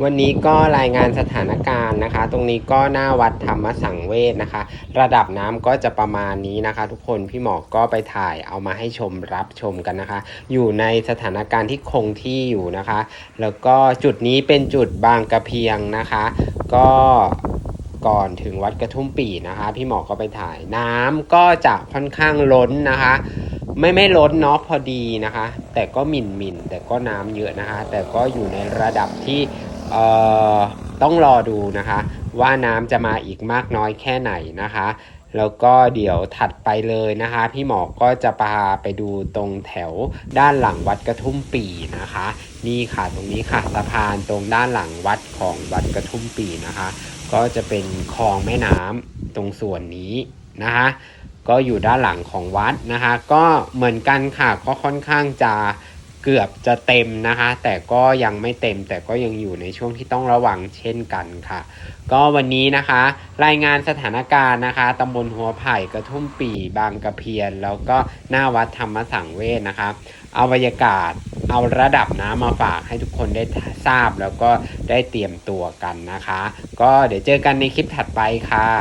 วันนี้ก็รายงานสถานการณ์นะคะ ตรงนี้ก็หน้าวัดธรรมสังเวชนะคะ ระดับน้ำก็จะประมาณนี้นะคะ ทุกคนพี่หมอกก็ไปถ่ายเอามาให้ชมรับชมกันนะคะ อยู่ในสถานการณ์ที่คงที่อยู่นะคะ แล้วก็จุดนี้เป็นจุดบางกระเพียงนะคะ ก็ก่อนถึงวัดกระทุ่มปีนะคะ พี่หมอก็ไปถ่ายน้ำก็จะค่อนข้างล้นนะคะ ไม่ไม่ล้นเนาะพอดีนะคะ แต่ก็หมิ่นหมิ่นแต่ก็น้ำเยอะนะคะ แต่ก็อยู่ในระดับที่ ต้องรอดูนะคะ ว่าน้ำจะมาอีกมากน้อยแค่ไหนนะคะ แล้วก็เดี๋ยวถัดไปเลยนะคะ พี่หมอก็จะพาไปดูตรงแถวด้านหลังวัดกระทุ่มปีนะคะ นี่ค่ะตรงนี้ค่ะสะพานตรงด้านหลังวัดของวัดกระทุ่มปีนะคะ ก็จะเป็นคลองแม่น้ำตรงส่วนนี้นะคะก็อยู่ด้านหลังของวัดนะคะ ก็เหมือนกันค่ะก็ค่อนข้างจะ เกือบจะเต็มนะคะ แต่ก็ยังไม่เต็มแต่ก็ยังอยู่ในช่วงที่ต้องระวังเช่นกันค่ะ ก็วันนี้นะคะ รายงานสถานการณ์นะคะตำบลหัวไผ่กระทุ่มปีบางกระเพียน แล้วก็หน้าวัดธรรมสังเวชนะคะเอาบรรยากาศเอาระดับน้ำมาฝากให้ทุกคนได้ทราบแล้วก็ได้เตรียมตัวกันนะคะ ก็เดี๋ยวเจอกันในคลิปถัดไปค่ะ